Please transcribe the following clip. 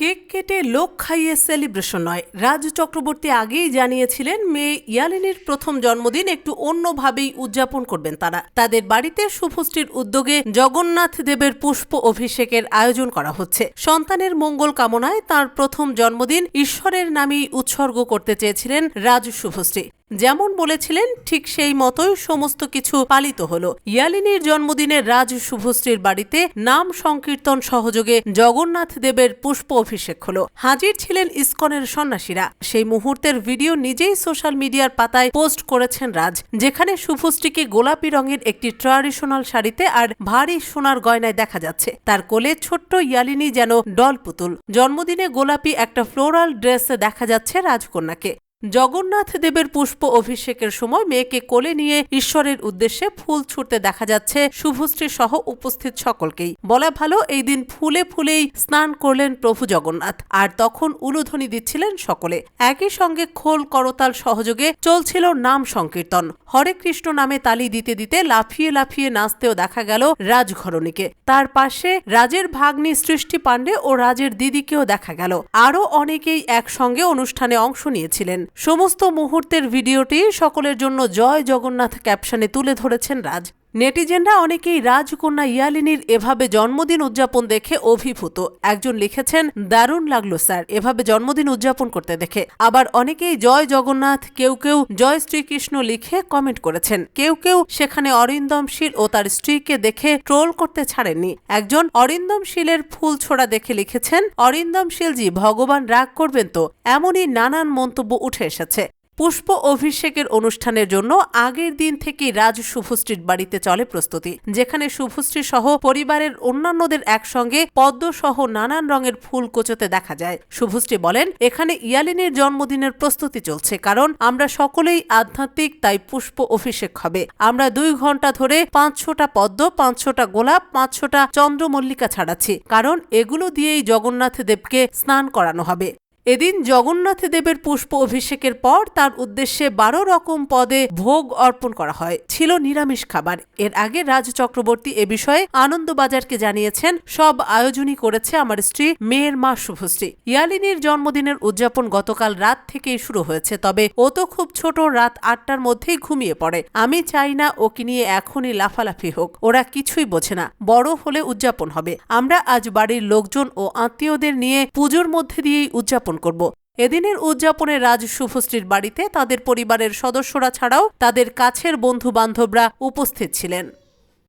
Cake কেটে লোক খাইয়ে সেলিব্রেশন নয়। রাজ চক্রবর্তী আগেই জানিয়েছিলেন, মেয়ে ইয়ালিনীর প্রথম জন্মদিন একটু অন্যভাবেই উদযাপন করবেন তারা। তাদের বাড়িতে শুভশ্রীর উদ্যোগে জগন্নাথ দেবের পুষ্প অভিষেকের আয়োজন করা হচ্ছে। সন্তানের মঙ্গল কামনায় তার প্রথম জন্মদিন ঈশ্বরের নামেই উৎসর্গ করতে চেয়েছিলেন রাজ শুভশ্রী। যেমন বলেছিলেন, ঠিক সেই মতোই সমস্ত কিছু পালিত হল। ইয়ালিনীর জন্মদিনে রাজ শুভশ্রীর বাড়িতে নাম সংকীর্তন সহযোগে জগন্নাথ দেবের পুষ্প অভিষেক হল। হাজির ছিলেন ইসকনের সন্ন্যাসীরা। সেই মুহূর্তের ভিডিও নিজেই সোশ্যাল মিডিয়ার পাতায় পোস্ট করেছেন রাজ, যেখানে শুভশ্রীকে গোলাপি রঙের একটি ট্র্যাডিশনাল শাড়িতে আর ভারী সোনার গয়নায় দেখা যাচ্ছে। তার কোলে ছোট্ট ইয়ালিনী যেন ডল পুতুল। জন্মদিনে গোলাপি একটা ফ্লোরাল ড্রেসে দেখা যাচ্ছে রাজকন্যাকে। জগন্নাথ দেবের পুষ্প অভিষেকের সময় মেয়েকে কোলে নিয়ে ঈশ্বরের উদ্দেশ্যে ফুল ছুটতে দেখা যাচ্ছে শুভশ্রী সহ উপস্থিত সকলকেই। বলা ভালো, এই দিন ফুলে ফুলেই স্নান করলেন প্রভু জগন্নাথ, আর তখন উলুধ্বনি দিচ্ছিলেন সকলে। একই সঙ্গে খোল করতাল সহযোগে চলছিল নাম সংকীর্তন। হরে কৃষ্ণ নামে তালি দিতে দিতে লাফিয়ে লাফিয়ে নাচতেও দেখা গেল রাজঘরণীকে। তার পাশে রাজের ভাগ্নি সৃষ্টি পাণ্ডে ও রাজের দিদিকেও দেখা গেল। আরও অনেকেই একসঙ্গে অনুষ্ঠানে অংশ নিয়েছিলেন। সমস্ত মুহূর্তের ভিডিওটি সকলের জন্য জয় জগন্নাথ ক্যাপশনে তুলে ধরেছেন রাজ। নেটিজেনরা অনেকেই রাজকন্যা ইয়ালিনীর এভাবে জন্মদিন উদযাপন দেখে অভিভূত। একজন লিখেছেন, দারুণ লাগল স্যার, এভাবে জন্মদিন উদযাপন করতে দেখে। আবার অনেকেই জয় জগন্নাথ, কেউ কেউ জয় শ্রীকৃষ্ণ লিখে কমেন্ট করেছেন। কেউ কেউ সেখানে অরিন্দম শীল ও তার স্ত্রীকে দেখে ট্রোল করতে ছাড়েননি। একজন অরিন্দম শীলের ফুল ছোড়া দেখে লিখেছেন, অরিন্দম শীলজি, ভগবান রাগ করবেন তো? এমনই নানান মন্তব্য উঠে এসেছে। পুষ্প অভিষেকের অনুষ্ঠানের জন্য আগের দিন থেকেই রাজ শুভশ্রীর বাড়িতে চলে প্রস্তুতি, যেখানে শুভশ্রী সহ পরিবারের অন্যান্যদের একসঙ্গে পদ্ম সহ নানান রঙের ফুল কোচতে দেখা যায়। শুভশ্রী বলেন, এখানে ইয়ালিনীর জন্মদিনের প্রস্তুতি চলছে, কারণ আমরা সকলেই আধ্যাত্মিক, তাই পুষ্প অভিষেক হবে। আমরা দুই ঘণ্টা ধরে পাঁচশোটা পদ্ম, পাঁচশোটা গোলাপ, পাঁচশোটা চন্দ্রমল্লিকা ছাড়াচ্ছি, কারণ এগুলো দিয়েই জগন্নাথ দেবকে স্নান করানো হবে। এদিন জগন্নাথ দেবের পুষ্প অভিষেকের পর তার উদ্দেশ্যে বারো রকম পদে ভোগ অর্পণ করা হয়। ছিল নিরামিষ খাবার। এর আগে রাজ চক্রবর্তী এ বিষয়ে আনন্দবাজারকে জানিয়েছেন, সব আয়োজনই করেছে আমার স্ত্রী, মেয়ের মা শুভশ্রী। ইয়ালিনীর জন্মদিনের উদযাপন গতকাল রাত থেকেই শুরু হয়েছে, তবে ও তো খুব ছোট, রাত আটটার মধ্যেই ঘুমিয়ে পড়ে। আমি চাই না ওকে নিয়ে এখনই লাফালাফি হোক, ওরা কিছুই বোঝে না। বড় হলে উদযাপন হবে। আমরা আজ বাড়ির লোকজন ও আত্মীয়দের নিয়ে পুজোর মধ্যে দিয়েই উদযাপন করব। এদিনের উদযাপনে রাজ শুভশ্রীর বাড়িতে তাদের পরিবারের সদস্যরা ছাড়াও তাদের কাছের বন্ধু বান্ধবরা উপস্থিত ছিলেন।